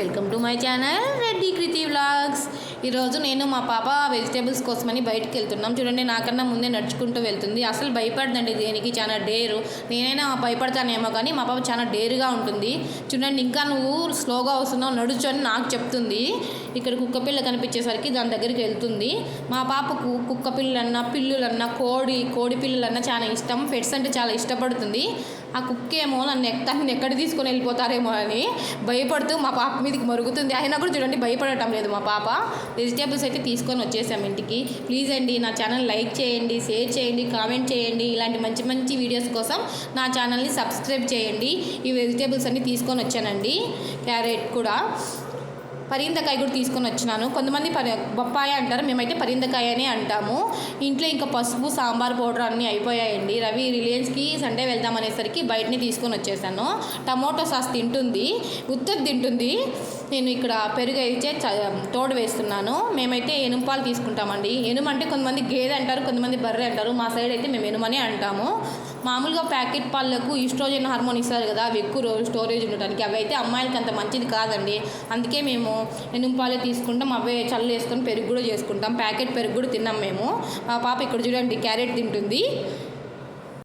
Welcome to my channel Reddy Kriti vlogs. ఈరోజు నేను మా పాప వెజిటేబుల్స్ కోసమని బయటకు వెళ్తున్నాం. చూడండి నాకన్నా ముందే నడుచుకుంటూ వెళ్తుంది. అసలు భయపడదండి దేనికి చాలా డేరు. నేనైనా భయపడతానేమో కానీ మా పాప చాలా డేరుగా ఉంటుంది. చూడండి ఇంకా నువ్వు స్లోగా వస్తున్నావు నడుచు అని నాకు చెప్తుంది. ఇక్కడ కుక్కపిల్ల కనిపించేసరికి దాని దగ్గరికి వెళ్తుంది. మా పాపకు కుక్క పిల్లలన్నా పిల్లులన్నా కోడి కోడి పిల్లలన్నా చాలా ఇష్టం. పెట్స్ అంటే చాలా ఇష్టపడుతుంది. ఆ కుక్క ఏమో నన్ను తనని ఎక్కడ తీసుకొని వెళ్ళిపోతారేమో అని భయపడుతూ మా పాప మీదకి మరుగుతుంది. అయినా కూడా చూడండి భయపడటం లేదు మా పాప. వెజిటేబుల్స్ అయితే తీసుకొని వచ్చేసాం ఇంటికి. ప్లీజ్ అండి నా ఛానల్ లైక్ చేయండి షేర్ చేయండి కామెంట్ చేయండి. ఇలాంటి మంచి మంచి వీడియోస్ కోసం నా ఛానల్ని సబ్స్క్రైబ్ చేయండి. ఈ వెజిటేబుల్స్ అన్నీ తీసుకొని వచ్చానండి. క్యారెట్ కూడా. పరిందకాయ కూడా తీసుకొని వచ్చినాను. కొంతమంది పరి బొప్పాయ అంటారు మేమైతే పరిందకాయ అనే అంటాము. ఇంట్లో ఇంకా పసుపు సాంబార్ పౌడర్ అన్నీ అయిపోయాయండి. రవి రిలయన్స్కి సండే వెళ్దాం అనేసరికి బయటని తీసుకొని వచ్చేసాను. టమోటో సాస్ తింటుంది ఉత్తర్ తింటుంది. నేను ఇక్కడ పెరుగు అయితే తోడు వేస్తున్నాను. మేమైతే ఎనుపాలు తీసుకుంటామండి. ఎనుమంటే అంటే కొంతమంది గేదె అంటారు కొంతమంది బర్రె అంటారు. మా సైడ్ అయితే మేము ఎనుమనే అంటాము. మామూలుగా ప్యాకెట్ పాలకు ఈస్ట్రోజన్ హార్మోన్ ఇస్తారు కదా అవి ఎక్కువ రోజు స్టోరేజ్ ఉండటానికి. అవి అయితే అమ్మాయిలకి అంత మంచిది కాదండి. అందుకే మేము ఎనుము పాలే తీసుకుంటాం అవే చల్లు వేసుకొని పెరుగు కూడా చేసుకుంటాం. ప్యాకెట్ పెరుగు కూడా తిన్నాం మేము. మా పాప ఇక్కడ చూడండి క్యారెట్ తింటుంది.